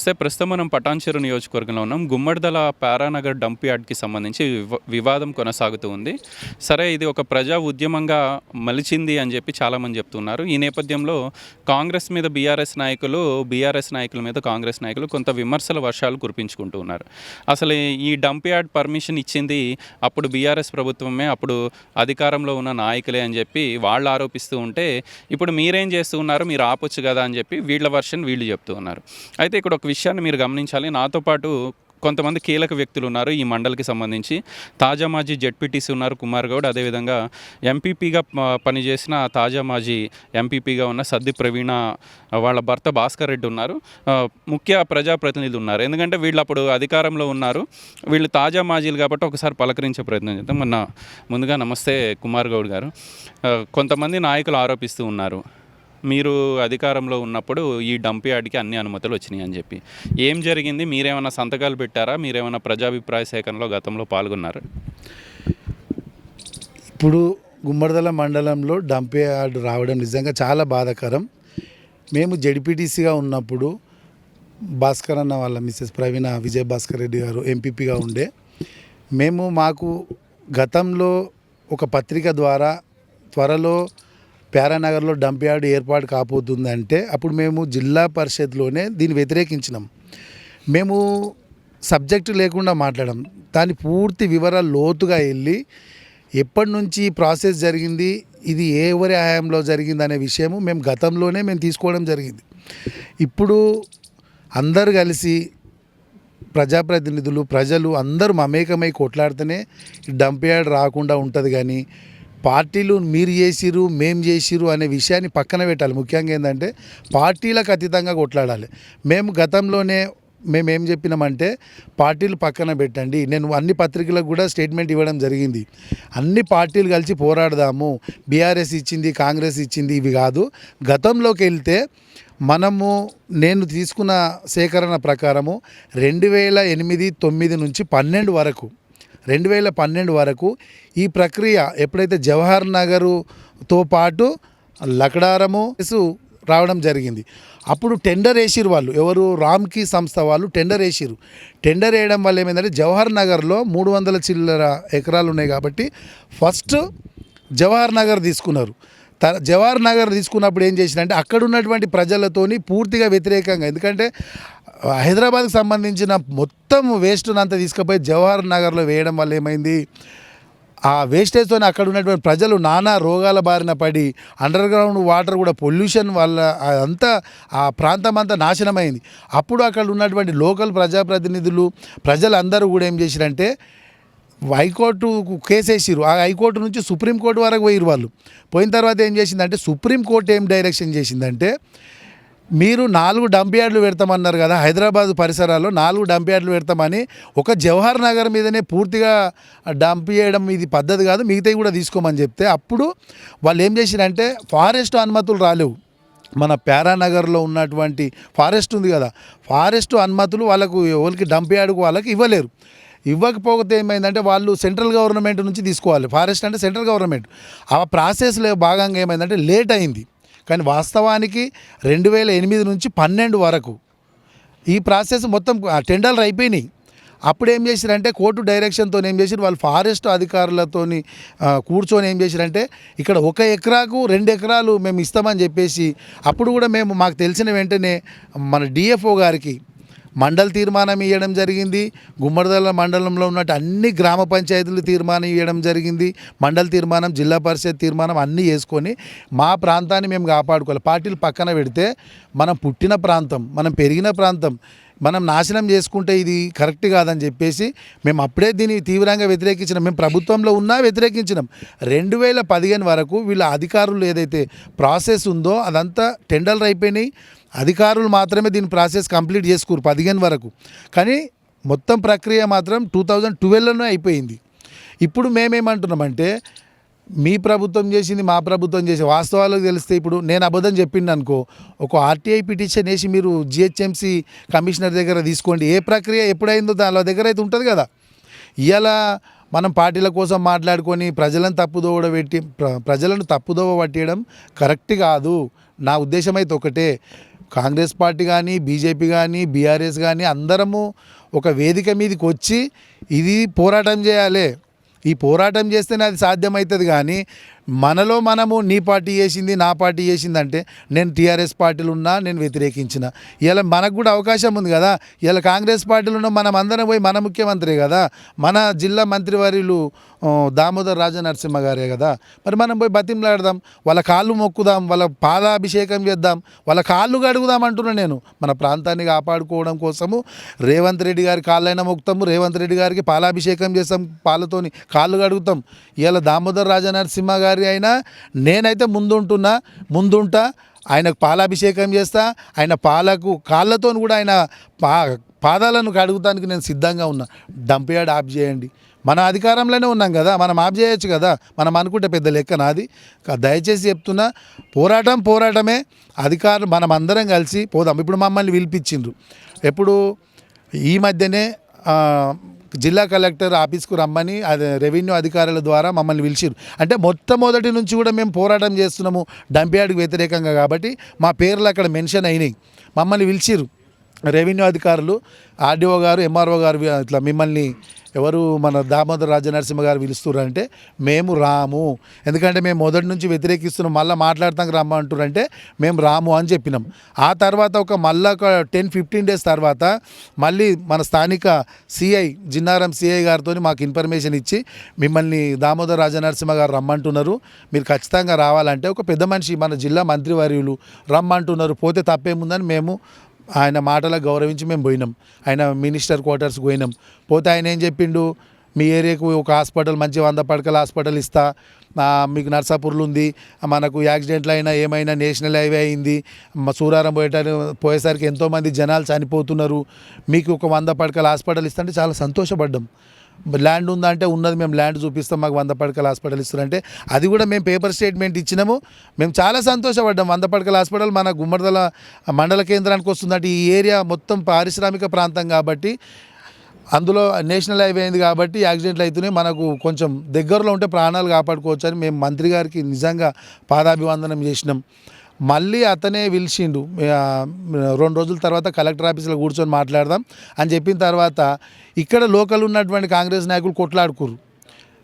నమస్తే ప్రస్తుతం మనం పటాన్చెరు నియోజకవర్గంలో ఉన్నాం. గుమ్మడిదల పారానగర్ డంప్ యార్డ్కి సంబంధించి వివాదం కొనసాగుతూ ఉంది. సరే ఇది ఒక ప్రజా ఉద్యమంగా మలిచింది అని చెప్పి చాలామంది చెప్తున్నారు. ఈ నేపథ్యంలో కాంగ్రెస్ మీద బీఆర్ఎస్ నాయకులు బీఆర్ఎస్ నాయకుల మీద కాంగ్రెస్ నాయకులు కొంత విమర్శల వర్షాలు కురిపించుకుంటూ ఉన్నారు. అసలు ఈ డంప్ యార్డ్ పర్మిషన్ ఇచ్చింది అప్పుడు బీఆర్ఎస్ ప్రభుత్వమే అప్పుడు అధికారంలో ఉన్న నాయకులే అని చెప్పి వాళ్ళు ఆరోపిస్తూ ఉంటే ఇప్పుడు మీరేం చేస్తూ ఉన్నారు? మీరు ఆపొచ్చు కదా అని చెప్పి వీళ్ళ వర్షన్ వీళ్ళు చెప్తూ ఉన్నారు. అయితే ఇక్కడ ఒక విషయాన్ని మీరు గమనించాలి. నాతో పాటు కొంతమంది కీలక వ్యక్తులు ఉన్నారు ఈ మండలికి సంబంధించి. తాజా మాజీ జడ్పీటీసీ ఉన్నారు కుమార్ గౌడ్. అదేవిధంగా ఎంపీపీగా పనిచేసిన తాజా మాజీ ఎంపీపీగా ఉన్న సద్ది ప్రవీణ వాళ్ళ భర్త భాస్కర్ రెడ్డి ఉన్నారు. ముఖ్య ప్రజాప్రతినిధులు ఉన్నారు. ఎందుకంటే వీళ్ళు అప్పుడు అధికారంలో ఉన్నారు. వీళ్ళు తాజా మాజీలు కాబట్టి ఒకసారి పలకరించే ప్రయత్నం చేద్దాం. మొన్న ముందుగా నమస్తే కుమార్ గౌడ్ గారు. కొంతమంది నాయకులు ఆరోపిస్తూ ఉన్నారు. మీరు అధికారంలో ఉన్నప్పుడు ఈ డంప్ యార్డ్కి అన్ని అనుమతులు వచ్చినాయి అని చెప్పి. ఏం జరిగింది? మీరేమైనా సంతకాలు పెట్టారా? మీరేమైనా ప్రజాభిప్రాయ సేకరణలో గతంలో పాల్గొన్నారు? ఇప్పుడు గుమ్మడిదల మండలంలో డంప్ యార్డ్ రావడం నిజంగా చాలా బాధాకరం. మేము జడిపిటీసీగా ఉన్నప్పుడు భాస్కర్ అన్న వాళ్ళ మిస్సెస్ ప్రవీణ విజయ్ భాస్కర్ రెడ్డి గారు ఎంపీపీగా ఉండే. మేము మాకు గతంలో ఒక పత్రిక ద్వారా త్వరలో ప్యారానగర్లో డంప్ యార్డ్ ఏర్పాటు కాబోతుందంటే అప్పుడు మేము జిల్లా పరిషత్లోనే దీన్ని వ్యతిరేకించినాం. మేము సబ్జెక్టు లేకుండా మాట్లాడడం దాని పూర్తి వివరాలు లోతుగా వెళ్ళి ఎప్పటి నుంచి ప్రాసెస్ జరిగింది ఇది ఎవరి హయాంలో జరిగింది అనే విషయము మేము గతంలోనే మేము తీసుకోవడం జరిగింది. ఇప్పుడు అందరు కలిసి ప్రజాప్రతినిధులు ప్రజలు అందరూ మమేకమై కొట్లాడితేనే డంప్ యార్డ్ రాకుండా ఉంటుంది కానీ పార్టీలు మీరు చేసిరు మేం చేసిరు అనే విషయాన్ని పక్కన పెట్టాలి. ముఖ్యంగా ఏంటంటే పార్టీలకు అతీతంగా కొట్లాడాలి. మేము గతంలోనే మేము ఏం చెప్పినామంటే పార్టీలు పక్కన పెట్టండి. నేను అన్ని పత్రికలకు కూడా స్టేట్మెంట్ ఇవ్వడం జరిగింది. అన్ని పార్టీలు కలిసి పోరాడదాము. బీఆర్ఎస్ ఇచ్చింది కాంగ్రెస్ ఇచ్చింది ఇవి కాదు. గతంలోకి వెళ్తే మనము నేను తీసుకున్న సేకరణ ప్రకారము రెండు వేల ఎనిమిది తొమ్మిది నుంచి పన్నెండు వరకు రెండు వేల పన్నెండు వరకు ఈ ప్రక్రియ ఎప్పుడైతే జవహర్ నగరుతో పాటు లకడారము రావడం జరిగింది. అప్పుడు టెండర్ వేసిరు వాళ్ళు. ఎవరు? రామ్కి సంస్థ వాళ్ళు టెండర్ వేసిరు. టెండర్ వేయడం వల్ల ఏమైందంటే జవహర్ నగర్లో మూడు వందల చిల్లర ఎకరాలు ఉన్నాయి కాబట్టి ఫస్ట్ జవహర్ నగర్ తీసుకున్నారు. త జవహర్ నగర్ తీసుకున్నప్పుడు ఏం చేసినంటే అక్కడ ఉన్నటువంటి ప్రజలతోని పూర్తిగా వ్యతిరేకంగా ఎందుకంటే హైదరాబాద్కి సంబంధించిన మొత్తం వేస్ట్ని అంతా తీసుకుపోయి జవహర్ నగర్లో వేయడం వల్ల ఏమైంది? ఆ వేస్టేజ్తో అక్కడ ఉన్నటువంటి ప్రజలు నానా రోగాల బారిన పడి అండర్ గ్రౌండ్ వాటర్ కూడా పొల్యూషన్ వల్ల అంతా ఆ ప్రాంతం అంతా నాశనమైంది. అప్పుడు అక్కడ ఉన్నటువంటి లోకల్ ప్రజాప్రతినిధులు ప్రజలందరూ కూడా ఏం చేసిరంటే హైకోర్టు కేసేసిరు ఆ హైకోర్టు నుంచి సుప్రీంకోర్టు వరకు పోయిరు వాళ్ళు. పోయిన తర్వాత ఏం చేసిందంటే సుప్రీంకోర్టు ఏం డైరెక్షన్ చేసిందంటే మీరు నాలుగు డంపీయార్డ్లు పెడతామన్నారు కదా హైదరాబాద్ పరిసరాల్లో నాలుగు డంపీయార్డ్లు పెడతామని ఒక జవహర్ నగర్ మీదనే పూర్తిగా డంప్ చేయడం ఇది పద్ధతి కాదు మిగతావి కూడా తీసుకోమని చెప్తే అప్పుడు వాళ్ళు ఏం చేసిరంటే ఫారెస్ట్ అనుమతులు రాలేవు. మన ప్యారానగర్లో ఉన్నటువంటి ఫారెస్ట్ ఉంది కదా ఫారెస్ట్ అనుమతులు వాళ్ళకు ఎవరికి డంప్ యార్డ్కు వాళ్ళకి ఇవ్వలేరు. ఇవ్వకపోతే ఏమైందంటే వాళ్ళు సెంట్రల్ గవర్నమెంట్ నుంచి తీసుకోవాలి. ఫారెస్ట్ అంటే సెంట్రల్ గవర్నమెంట్. ఆ ప్రాసెస్లో భాగంగా ఏమైందంటే లేట్ అయింది. కానీ వాస్తవానికి రెండు వేల ఎనిమిది నుంచి పన్నెండు వరకు ఈ ప్రాసెస్ మొత్తం ఆ టెండర్లు అయిపోయినాయి. అప్పుడు ఏం చేశారంటే కోర్టు డైరెక్షన్తో ఏం చేశారు వాళ్ళు ఫారెస్ట్ అధికారులతోని కూర్చొని ఏం చేశారంటే ఇక్కడ ఒక ఎకరాకు రెండు ఎకరాలు మేము ఇస్తామని చెప్పేసి అప్పుడు కూడా మేము మాకు తెలిసిన వెంటనే మన డిఎఫ్ఓ గారికి మండల తీర్మానం ఇవ్వడం జరిగింది. గుమ్మడిదల మండలంలో ఉన్నట్టు అన్ని గ్రామ పంచాయతీలు తీర్మానం ఇవ్వడం జరిగింది. మండల తీర్మానం జిల్లా పరిషత్ తీర్మానం అన్నీ వేసుకొని మా ప్రాంతాన్ని మేము కాపాడుకోవాలి. పార్టీలు పక్కన పెడితే మనం పుట్టిన ప్రాంతం మనం పెరిగిన ప్రాంతం మనం నాశనం చేసుకుంటే ఇది కరెక్ట్ కాదని చెప్పేసి మేము అప్పుడే దీన్ని తీవ్రంగా వ్యతిరేకించినాం. మేము ప్రభుత్వంలో ఉన్నా వ్యతిరేకించినాం. రెండు వేల పదిహేను వరకు వీళ్ళ అధికారులు ఏదైతే ప్రాసెస్ ఉందో అదంతా టెండర్లు అయిపోయినాయి. అధికారులు మాత్రమే దీని ప్రాసెస్ కంప్లీట్ చేసుకోరు పదిహేను వరకు. కానీ మొత్తం ప్రక్రియ మాత్రం టూ థౌజండ్ ట్వెల్వ్లోనే అయిపోయింది. ఇప్పుడు మేమేమంటున్నామంటే మీ ప్రభుత్వం చేసింది మా ప్రభుత్వం చేసి వాస్తవాలకు తెలిస్తే ఇప్పుడు నేను అబద్ధం చెప్పింది అనుకో ఒక ఆర్టీఐ పిటిషన్ వేసి మీరు జిహెచ్ఎంసీ కమిషనర్ దగ్గర తీసుకోండి. ఏ ప్రక్రియ ఎప్పుడైందో దాని దగ్గర అయితే ఉంటుంది కదా. ఇలా మనం పార్టీల కోసం మాట్లాడుకొని ప్రజలను తప్పుదోవ పెట్టి ప్ర- ప్రజలను తప్పుదోవ పట్టేయడం కరెక్ట్ కాదు. నా ఉద్దేశం అయితే ఒకటే. కాంగ్రెస్ పార్టీ కానీ బీజేపీ కానీ బీఆర్ఎస్ కానీ అందరము ఒక వేదిక మీదకి వచ్చి ఇది పోరాటం చేయాలి. ఈ పోరాటం చేస్తేనే అది సాధ్యమవుతుంది కానీ మనలో మనము నీ పార్టీ చేసింది నా పార్టీ చేసింది అంటే నేను టీఆర్ఎస్ పార్టీలు ఉన్నా నేను వ్యతిరేకించిన. ఇలా మనకు కూడా అవకాశం ఉంది కదా. ఇలా కాంగ్రెస్ పార్టీలు ఉన్న మనం అందరం పోయి మన ముఖ్యమంత్రి కదా. మన జిల్లా మంత్రివర్యులు దామోదర్ రాజనరసింహ గారే కదా. మరి మనం పోయి బతిమలాడదాం వాళ్ళ కాళ్ళు మొక్కుదాం వాళ్ళ పాదాభిషేకం చేద్దాం వాళ్ళ కాళ్ళు కడుగుదాం అంటున్నా నేను. మన ప్రాంతాన్ని కాపాడుకోవడం కోసము రేవంత్ రెడ్డి గారి కాళ్ళైనా మొక్కుతాము రేవంత్ రెడ్డి గారికి పాలాభిషేకం చేస్తాం పాలతోని కాళ్ళు కడుగుతాం. ఇలా దామోదర్ రాజనరసింహ గారి అయినా నేనైతే ముందుంటున్నా ముందుంటా ఆయనకు పాలాభిషేకం చేస్తా ఆయన పాలకు కాళ్ళతో కూడా ఆయన పా పాదాలను కడుగుతానికి నేను సిద్ధంగా ఉన్నా. డంపియాడ్ ఆఫ్ చేయండి. మన అధికారంలోనే ఉన్నాం కదా మనం ఆఫ్ చేయొచ్చు కదా మనం అనుకుంటే పెద్ద లెక్క నాది. దయచేసి చెప్తున్నా పోరాటం పోరాటమే అధికారులు మనం అందరం కలిసి పోదాం. ఇప్పుడు మమ్మల్ని పిలిపించిండ్రు. ఎప్పుడు? ఈ మధ్యనే జిల్లా కలెక్టర్ ఆఫీస్కు రమ్మని అది రెవెన్యూ అధికారుల ద్వారా మమ్మల్ని పిలిచిరు అంటే మొట్టమొదటి నుంచి కూడా మేము పోరాటం చేస్తున్నాము డంప్యార్డ్కి వ్యతిరేకంగా కాబట్టి మా పేర్లు అక్కడ మెన్షన్ అయినాయి. మమ్మల్ని పిలిచిరు రెవెన్యూ అధికారులు ఆర్డీఓ గారు ఎంఆర్ఓ గారు ఇట్లా మిమ్మల్ని ఎవరు మన దామోదర్ రాజనరసింహ గారు పిలుస్తున్నారంటే మేము రాము. ఎందుకంటే మేము మొదటి నుంచి వ్యతిరేకిస్తున్నాం మళ్ళీ మాట్లాడతాం రమ్మ అంటారంటే మేము రాము అని చెప్పినాం. ఆ తర్వాత ఒక మళ్ళీ ఒక టెన్ ఫిఫ్టీన్ డేస్ తర్వాత మళ్ళీ మన స్థానిక సిఐ జిన్నారం సిఐ గారితో మాకు ఇన్ఫర్మేషన్ ఇచ్చి మిమ్మల్ని దామోదర్ రాజనరసింహ గారు రమ్మంటున్నారు. మీరు ఖచ్చితంగా రావాలంటే ఒక పెద్ద మనిషి మన జిల్లా మంత్రివర్యులు రమ్మంటున్నారు. పోతే తప్పేముందని మేము ఆయన మాటలకు గౌరవించి మేము పోయినాం. ఆయన మినిస్టర్ క్వార్టర్స్కి పోయినాం. పోతే ఆయన ఏం చెప్పిండు? మీ ఏరియాకు ఒక హాస్పిటల్ మంచి వంద పడకల హాస్పిటల్ ఇస్తా. మీకు నర్సాపూర్లు ఉంది. మనకు యాక్సిడెంట్లు అయినా ఏమైనా నేషనల్ హైవే అయింది. సూరారం పోయేటానికి పోయేసరికి ఎంతోమంది జనాలు చనిపోతున్నారు. మీకు ఒక వంద పడకల హాస్పిటల్ ఇస్తా అంటే చాలా సంతోషపడ్డాం. ల్యాండ్ ఉందంటే ఉన్నది మేము ల్యాండ్ చూపిస్తాం మాకు వంద పడకల హాస్పిటల్ ఇస్తారంటే అది కూడా మేము పేపర్ స్టేట్మెంట్ ఇచ్చినాము. మేము చాలా సంతోషపడ్డాం. వంద పడకల హాస్పిటల్ మన గుమ్మడిదల మండల కేంద్రానికి వస్తుందంటే ఈ ఏరియా మొత్తం పారిశ్రామిక ప్రాంతం కాబట్టి అందులో నేషనల్ హైవే అయింది కాబట్టి యాక్సిడెంట్లు అవుతున్నాయి మనకు కొంచెం దగ్గరలో ఉంటే ప్రాణాలు కాపాడుకోవచ్చు అని మేము మంత్రి గారికి నిజంగా పాదాభివందనం చేసినాం. మళ్ళీ అతనే పిలిచిండు. రెండు రోజుల తర్వాత కలెక్టర్ ఆఫీస్లో కూర్చొని మాట్లాడదాం అని చెప్పిన తర్వాత ఇక్కడ లోకల్ ఉన్నటువంటి కాంగ్రెస్ నాయకులు కొట్లాడుకురు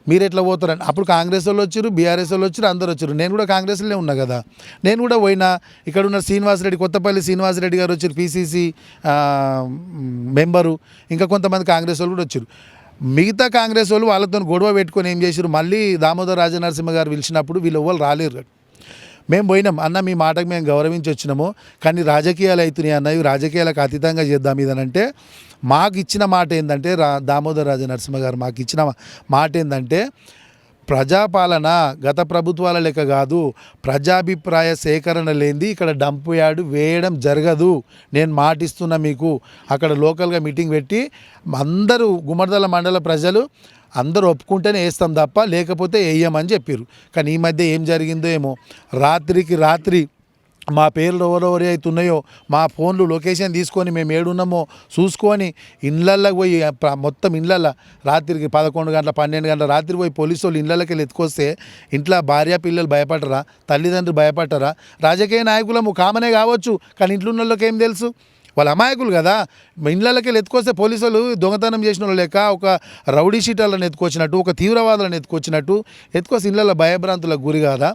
మీరు ఎట్లా పోతారని. అప్పుడు కాంగ్రెస్ వాళ్ళు వచ్చారు బీఆర్ఎస్ వాళ్ళు వచ్చారు అందరు వచ్చారు నేను కూడా కాంగ్రెస్లోనే ఉన్నా కదా. నేను కూడా పోయినా ఇక్కడ ఉన్న శ్రీనివాసరెడ్డి కొత్తపల్లి శ్రీనివాసరెడ్డి గారు వచ్చారు పీసీసీ మెంబరు ఇంకా కొంతమంది కాంగ్రెస్ వాళ్ళు కూడా వచ్చారు మిగతా కాంగ్రెస్ వాళ్ళు వాళ్ళతో గొడవ పెట్టుకొని ఏం చేశారు మళ్ళీ దామోదర్ రాజనరసింహ గారు పిలిచినప్పుడు వీళ్ళు వాళ్ళు రాలేరు మేము పోయినాం. అన్న మీ మాటకు మేము గౌరవించి వచ్చినాము. కానీ రాజకీయాలు అవుతున్నాయి అన్న ఇవి రాజకీయాలకు అతీతంగా చేద్దాం ఇదనంటే మాకు ఇచ్చిన మాట ఏంటంటే రా దామోదర్ రాజ నరసింహ గారు మాకు ఇచ్చిన మాట ఏంటంటే ప్రజాపాలన గత ప్రభుత్వాల లెక్క కాదు ప్రజాభిప్రాయ సేకరణ లేనిది ఇక్కడ డంప్ యార్డు వేయడం జరగదు. నేను మాటిస్తున్నా మీకు. అక్కడ లోకల్గా మీటింగ్ పెట్టి అందరూ గుమ్మడదల మండల ప్రజలు అందరూ ఒప్పుకుంటేనే వేస్తాం తప్ప లేకపోతే వేయమని చెప్పారు కానీ ఈ మధ్య ఏం జరిగిందో ఏమో రాత్రికి రాత్రి మా పేర్లు ఎవరెవరి అవుతున్నాయో మా ఫోన్లు లొకేషన్ తీసుకొని మేము ఏడున్నామో చూసుకొని ఇళ్ళల్లోకి పోయి మొత్తం ఇళ్ళల్లో రాత్రికి పదకొండు గంటల పన్నెండు గంటల రాత్రి పోయి పోలీసు వాళ్ళు ఇళ్ళకి వెళ్ళి ఎత్తుకొస్తే ఇంట్లో భార్య పిల్లలు భయపడరా తల్లిదండ్రులు భయపడరా? రాజకీయ నాయకులము కామనే కావచ్చు కానీ ఇంట్లో ఉన్న వాళ్ళకి ఏం తెలుసు? వాళ్ళ అమాయకులు కదా. ఇండ్లకి ఎత్తుకొస్తే పోలీసులు దొంగతనం చేసిన వాళ్ళు లేక ఒక రౌడీ షీటర్లను ఎత్తుకొచ్చినట్టు ఒక తీవ్రవాదులను ఎత్తుకొచ్చినట్టు ఎత్తుకొస్తే ఇళ్ళలో భయభ్రాంతులకు గురి కాదా.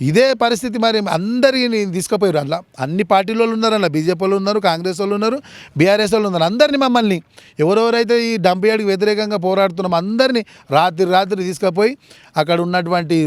ఇదే పరిస్థితి మరి అందరిని తీసుకుపోయారు అందులో. అన్ని పార్టీల వాళ్ళు ఉన్నారు అందులో. బీజేపీ వాళ్ళు ఉన్నారు కాంగ్రెస్ వాళ్ళు ఉన్నారు బీఆర్ఎస్ వాళ్ళు ఉన్నారు. అందరినీ మమ్మల్ని ఎవరెవరైతే ఈ డంపియాడికి వ్యతిరేకంగా పోరాడుతున్నాం అందరినీ రాత్రి రాత్రి తీసుకుపోయి అక్కడ ఉన్నటువంటి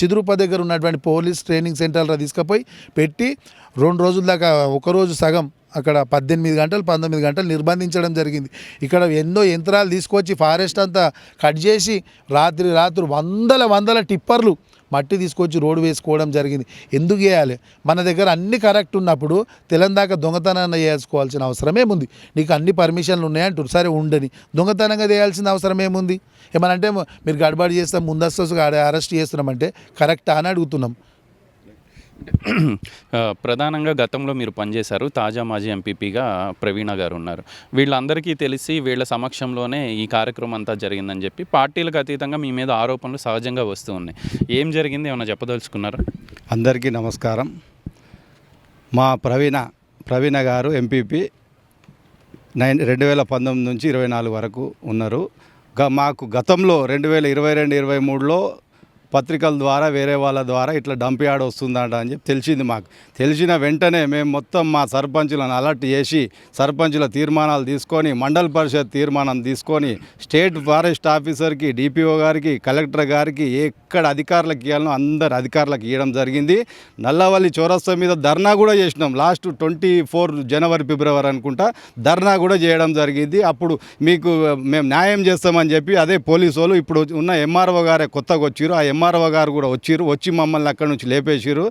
చిదురుప దగ్గర ఉన్నటువంటి పోలీస్ ట్రైనింగ్ సెంటర్లో తీసుకుపోయి పెట్టి రెండు రోజుల దాకా ఒకరోజు సగం అక్కడ పద్దెనిమిది గంటలు పంతొమ్మిది గంటలు నిర్బంధించడం జరిగింది. ఇక్కడ ఎన్నో యంత్రాలు తీసుకొచ్చి ఫారెస్ట్ అంతా కట్ చేసి రాత్రి రాత్రి వందల వందల టిప్పర్లు మట్టి తీసుకొచ్చి రోడ్డు వేసుకోవడం జరిగింది. ఎందుకు చేయాలి? మన దగ్గర అన్ని కరెక్ట్ ఉన్నప్పుడు తెలంగాణ దొంగతనాన్ని చేసుకోవాల్సిన అవసరం ఏముంది నీకు అన్ని పర్మిషన్లు ఉన్నాయంటారు సరే ఉండని. దొంగతనంగా చేయాల్సిన అవసరం ఏముంది? ఏమనంటే మీరు గడబడి చేస్తాం ముందస్తుగా అరెస్ట్ చేస్తున్నామంటే కరెక్టా అని అడుగుతున్నాం. ప్రధానంగా గతంలో మీరు పనిచేశారు. తాజా మాజీ ఎంపీపీగా ప్రవీణ గారు ఉన్నారు. వీళ్ళందరికీ తెలిసి వీళ్ళ సమక్షంలోనే ఈ కార్యక్రమం అంతా జరిగిందని చెప్పి పార్టీలకు అతీతంగా మీ మీద ఆరోపణలు సహజంగా వస్తూ ఉన్నాయి. ఏం జరిగింది? ఏమైనా చెప్పదలుచుకున్నారా? అందరికీ నమస్కారం. మా ప్రవీణ ప్రవీణ గారు ఎంపీపీ నైన్ రెండు వేల పంతొమ్మిది నుంచి ఇరవై నాలుగు వరకు ఉన్నారు. గ మాకు గతంలో రెండు వేల ఇరవై రెండు ఇరవై మూడులో పత్రికల ద్వారా వేరే వాళ్ళ ద్వారా ఇట్లా డంప్ యార్డ్ వస్తుందంట అని చెప్పి తెలిసింది మాకు. తెలిసిన వెంటనే మేము మొత్తం మా సర్పంచులను అలర్ట్ చేసి సర్పంచుల తీర్మానాలు తీసుకొని మండల పరిషత్ తీర్మానం తీసుకొని స్టేట్ ఫారెస్ట్ ఆఫీసర్కి డిపిఓ గారికి కలెక్టర్ గారికి ఎక్కడ అధికారులకు ఇవ్వాలనో అందరు అధికారులకు ఇవ్వడం జరిగింది. నల్లవల్లి చౌరస్తా మీద ధర్నా కూడా చేసినాం. లాస్ట్ ట్వంటీ ఫోర్ జనవరి ఫిబ్రవరి అనుకుంటా ధర్నా కూడా చేయడం జరిగింది. అప్పుడు మీకు మేము న్యాయం చేస్తామని చెప్పి అదే పోలీసు వాళ్ళు ఇప్పుడు ఉన్న ఎంఆర్ఓ గారే కొత్తగా వచ్చారు ఆ ఎంఆర్ఓ గారు కూడా వచ్చిరు వచ్చి మమ్మల్ని అక్కడి నుంచి లేపేసిరు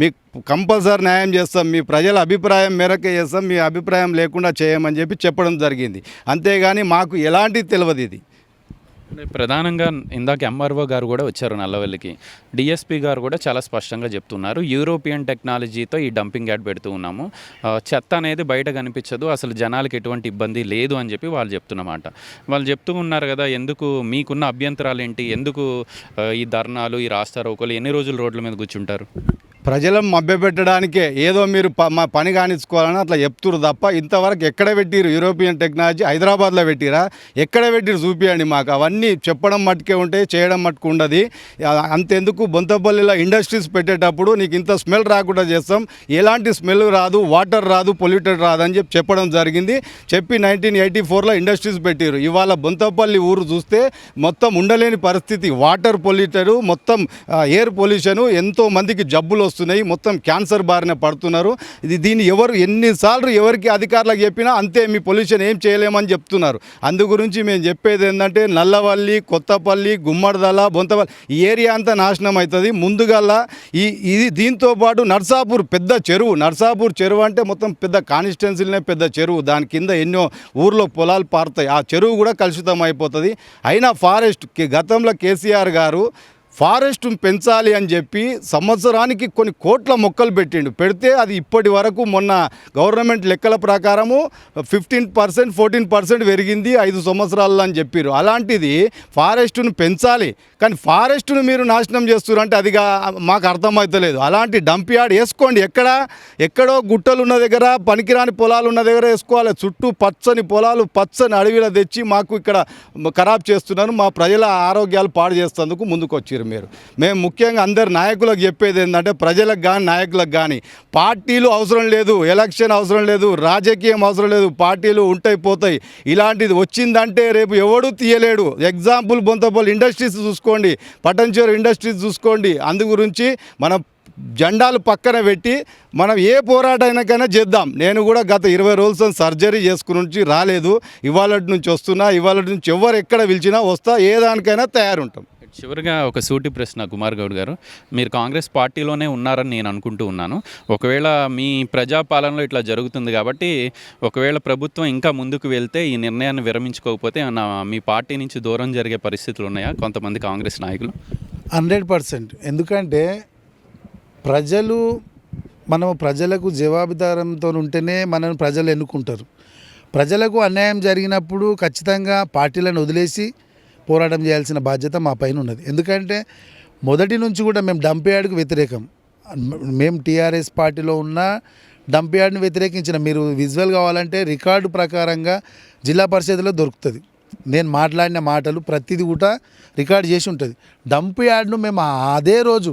మీకు కంపల్సరీ న్యాయం చేస్తాం మీ ప్రజల అభిప్రాయం మేరకే చేస్తాం మీ అభిప్రాయం లేకుండా చేయమని చెప్పి చెప్పడం జరిగింది. అంతేగాని మాకు ఎలాంటిది తెలియదు ఇది. ప్రధానంగా ఇందాక ఎంఆర్ఓ గారు కూడా వచ్చారు నల్లవెల్లికి. డిఎస్పీ గారు కూడా చాలా స్పష్టంగా చెప్తున్నారు. యూరోపియన్ టెక్నాలజీతో ఈ డంపింగ్ యాడ్ పెడుతూ ఉన్నాము. చెత్త అనేది బయట కనిపించదు. అసలు జనాలకి ఎటువంటి ఇబ్బంది లేదు అని చెప్పి వాళ్ళు చెప్తున్నమాట వాళ్ళు చెప్తూ ఉన్నారు కదా ఎందుకు మీకున్న అభ్యంతరాలు ఏంటి? ఎందుకు ఈ ధర్నాలు ఈ రాస్తారోకోలు ఎన్ని రోజులు రోడ్ల మీద కూర్చుంటారు? ప్రజలను మభ్యపెట్టడానికే ఏదో మీరు ప మా పని కానిచ్చుకోవాలని అట్లా చెప్తురు తప్ప ఇంతవరకు ఎక్కడ పెట్టిరు యూరోపియన్ టెక్నాలజీ హైదరాబాద్లో పెట్టిరా ఎక్కడ పెట్టిరు చూపియండి మాకు. అవన్నీ చెప్పడం మట్టుకే ఉంటాయి చేయడం మట్టుకు ఉండదు. అంతెందుకు? బొంతపల్లిలో ఇండస్ట్రీస్ పెట్టేటప్పుడు నీకు ఇంత స్మెల్ రాకుండా చేస్తాం. ఎలాంటి స్మెల్ రాదు వాటర్ రాదు పొల్యూటెడ్ రాదు అని చెప్పి చెప్పడం జరిగింది. చెప్పి నైన్టీన్ ఎయిటీ ఫోర్లో ఇండస్ట్రీస్ పెట్టిరు ఇవాళ బొంతపల్లి ఊరు చూస్తే మొత్తం ఉండలేని పరిస్థితి. వాటర్ పొల్యూటెడ్ మొత్తం ఎయిర్ పొల్యూషన్ ఎంతో మందికి జబ్బులు వస్తున్నాయి మొత్తం క్యాన్సర్ బారిన పడుతున్నారు. ఇది దీన్ని ఎవరు ఎన్నిసార్లు ఎవరికి అధికారులకు చెప్పినా అంతే మీ పొల్యూషన్ ఏం చేయలేమని చెప్తున్నారు. అందు గురించి మేము చెప్పేది ఏంటంటే నల్లవల్లి కొత్తపల్లి గుమ్మడిదల బొంతపల్లి ఈ ఏరియా అంతా నాశనం అవుతుంది ముందుగల్లా ఈ ఇది దీంతో పాటు నర్సాపూర్ పెద్ద చెరువు. నర్సాపూర్ చెరువు అంటే మొత్తం పెద్ద కాన్స్టిట్యున్సీలనే పెద్ద చెరువు. దాని కింద ఎన్నో ఊర్లో పొలాలు పారుతాయి. ఆ చెరువు కూడా కలుషితం అయిపోతుంది. అయినా ఫారెస్ట్ గతంలో కేసీఆర్ గారు ఫారెస్ట్ పెంచాలి అని చెప్పి సంవత్సరానికి కొన్ని కోట్ల మొక్కలు పెట్టిండు. పెడితే అది ఇప్పటి వరకు మొన్న గవర్నమెంట్ లెక్కల ప్రకారము ఫిఫ్టీన్ పర్సెంట్ ఫోర్టీన్ పర్సెంట్ పెరిగింది ఐదు సంవత్సరాల్లో అని చెప్పారు అలాంటిది ఫారెస్ట్ను పెంచాలి. కానీ ఫారెస్ట్ను మీరు నాశనం చేస్తున్నారు అంటే అదిగా మాకు అర్థమవుతలేదు అలాంటి డంప్ యార్డ్ వేసుకోండి. ఎక్కడ? ఎక్కడో గుట్టలు ఉన్న దగ్గర పనికిరాని పొలాలు ఉన్న దగ్గర వేసుకోవాలి. చుట్టూ పచ్చని పొలాలు పచ్చని అడవిలో తెచ్చి మాకు ఇక్కడ ఖరాబ్ చేస్తున్నారు. మా ప్రజల ఆరోగ్యాలు పాడు చేస్తేందుకు ముందుకు వచ్చారు మీరు. మేము ముఖ్యంగా అందరు నాయకులకు చెప్పేది ఏంటంటే ప్రజలకు కానీ నాయకులకు కానీ పార్టీలు అవసరం లేదు ఎలక్షన్ అవసరం లేదు రాజకీయం అవసరం లేదు పార్టీలు ఉంటాయి పోతాయి. ఇలాంటిది వచ్చిందంటే రేపు ఎవడూ తీయలేడు. ఎగ్జాంపుల్ బొంతపల్లి ఇండస్ట్రీస్ చూసుకోండి పటంచేరు ఇండస్ట్రీస్ చూసుకోండి. అందు గురించి మనం జెండాలు పక్కన పెట్టి మనం ఏ పోరాటమైనాకైనా చేద్దాం. నేను కూడా గత ఇరవై రోజులు సర్జరీ చేసుకుని నుంచి రాలేదు. ఇవాళ నుంచి వస్తున్నా ఇవాళ నుంచి ఎవరు ఎక్కడ పిలిచినా వస్తా ఏ దానికైనా తయారుంటాం. చివరిగా ఒక సూటి ప్రశ్న కుమార్ గౌడ్ గారు. మీరు కాంగ్రెస్ పార్టీలోనే ఉన్నారని నేను అనుకుంటూ ఉన్నాను. ఒకవేళ మీ ప్రజాపాలనలో ఇట్లా జరుగుతుంది కాబట్టి ఒకవేళ ప్రభుత్వం ఇంకా ముందుకు వెళ్తే ఈ నిర్ణయాన్ని విరమించుకోకపోతే మీ పార్టీ నుంచి దూరం జరిగే పరిస్థితులు ఉన్నాయా? కొంతమంది కాంగ్రెస్ నాయకులు. Hundred percent. ఎందుకంటే ప్రజలు మనము ప్రజలకు జవాబుదారంతో ఉంటేనే మనల్ని ప్రజలు ఎన్నుకుంటారు. ప్రజలకు అన్యాయం జరిగినప్పుడు ఖచ్చితంగా పార్టీలను వదిలేసి పోరాటం చేయాల్సిన బాధ్యత మా పైన ఉన్నది. ఎందుకంటే మొదటి నుంచి కూడా మేము డంప్ యార్డ్కు వ్యతిరేకం. మేము టీఆర్ఎస్ పార్టీలో ఉన్న డంప్ యార్డ్ని వ్యతిరేకించిన మీరు విజువల్ కావాలంటే రికార్డు ప్రకారంగా జిల్లా పరిషత్లో దొరుకుతుంది. నేను మాట్లాడిన మాటలు ప్రతిదీ కూడా రికార్డ్ చేసి ఉంటుంది. డంప్ యార్డ్ను మేము అదే రోజు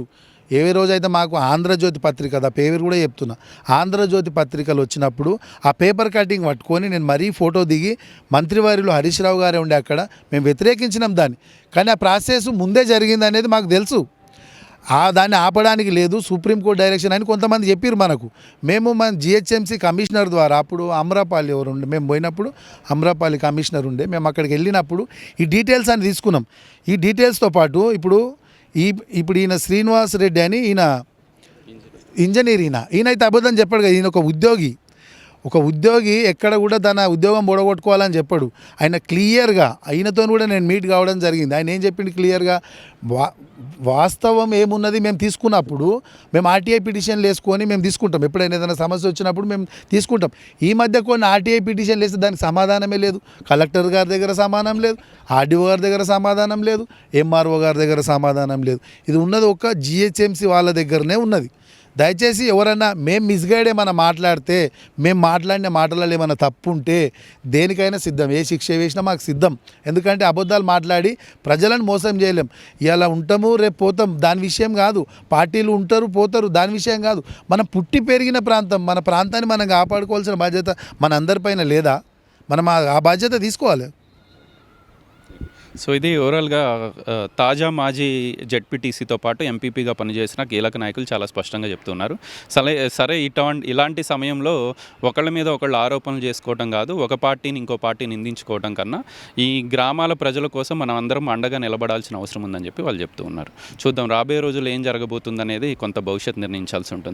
ఏ రోజైతే మాకు ఆంధ్రజ్యోతి పత్రిక ఆ పేరు కూడా చెప్తున్నా. ఆంధ్రజ్యోతి పత్రికలు వచ్చినప్పుడు ఆ పేపర్ కటింగ్ పట్టుకొని నేను మరీ ఫోటో దిగి మంత్రివారిలో హరీష్ రావు గారే ఉండే అక్కడ మేము వ్యతిరేకించినాం దాన్ని. కానీ ఆ ప్రాసెస్ ముందే జరిగింది అనేది మాకు తెలుసు. ఆ దాన్ని ఆపడానికి లేదు సుప్రీంకోర్టు డైరెక్షన్ అని కొంతమంది చెప్పారు మనకు. మేము మన జిహెచ్ఎంసీ కమిషనర్ ద్వారా అప్పుడు అమ్రపాలి ఎవరు ఉండే మేము పోయినప్పుడు అమ్రపాలి కమిషనర్ ఉండే మేము అక్కడికి వెళ్ళినప్పుడు ఈ డీటెయిల్స్ అని తీసుకున్నాం. ఈ డీటెయిల్స్తో పాటు ఇప్పుడు ఈ ఇప్పుడు ఈయన శ్రీనివాస్ రెడ్డి అని ఈయన ఇంజనీర్ ఈయన. ఈయనైతే అబద్ధం చెప్పాడు కదా ఈయన ఒక ఉద్యోగి. ఒక ఉద్యోగి ఎక్కడ కూడా తన ఉద్యోగం పొడగొట్టుకోవాలని చెప్పాడు. ఆయన క్లియర్గా ఆయనతో కూడా నేను మీట్ కావడం జరిగింది. ఆయన ఏం చెప్పింది క్లియర్గా? వా వాస్తవం ఏమున్నది మేము తీసుకున్నప్పుడు మేము ఆర్టీఐ పిటిషన్లు వేసుకొని మేము తీసుకుంటాం. ఎప్పుడైనా ఏదైనా సమస్య వచ్చినప్పుడు మేము తీసుకుంటాం. ఈ మధ్య కొన్ని ఆర్టీఐ పిటిషన్లు వేస్తే దానికి సమాధానమే లేదు. కలెక్టర్ గారి దగ్గర సమాధానం లేదు. ఆర్డీఓ గారి దగ్గర సమాధానం లేదు. ఎంఆర్ఓ గారి దగ్గర సమాధానం లేదు. ఇది ఉన్నది ఒక జిహెచ్ఎంసీ వాళ్ళ దగ్గరనే ఉన్నది. దయచేసి ఎవరన్నా మేము మిస్గైడ్ ఏమైనా మాట్లాడితే మేము మాట్లాడిన మాటలలో ఏమైనా తప్పు ఉంటే దేనికైనా సిద్ధం. ఏ శిక్ష వేసినా మాకు సిద్ధం. ఎందుకంటే అబద్ధాలు మాట్లాడి ప్రజలను మోసం చేయలేం. ఇలా ఉంటాము రేపు పోతాం. దాని విషయం కాదు. పార్టీలు ఉంటారు పోతారు. దాని విషయం కాదు. మనం పుట్టి పెరిగిన ప్రాంతం మన ప్రాంతాన్ని మనం కాపాడుకోవాల్సిన బాధ్యత మన అందరిపైన లేదా? మనం ఆ- ఆ బాధ్యత తీసుకోవాలి. సో ఇది ఓవరాల్గా తాజా మాజీ జెడ్పీటీసీతో పాటు ఎంపీపీగా పనిచేసిన కీలక నాయకులు చాలా స్పష్టంగా చెప్తున్నారు. సరే సరే ఇటువంటి ఇలాంటి సమయంలో ఒకళ్ళ మీద ఒకళ్ళు ఆరోపణలు చేసుకోవడం కాదు ఒక పార్టీని ఇంకో పార్టీని నిందించుకోవడం కన్నా ఈ గ్రామాల ప్రజల కోసం మనం అందరం అండగా నిలబడాల్సిన అవసరం ఉందని చెప్పి వాళ్ళు చెప్తూ ఉన్నారు. చూద్దాం రాబోయే రోజుల్లో ఏం జరగబోతుందనేది కొంత భవిష్యత్ నిర్ణయించాల్సి ఉంటుంది.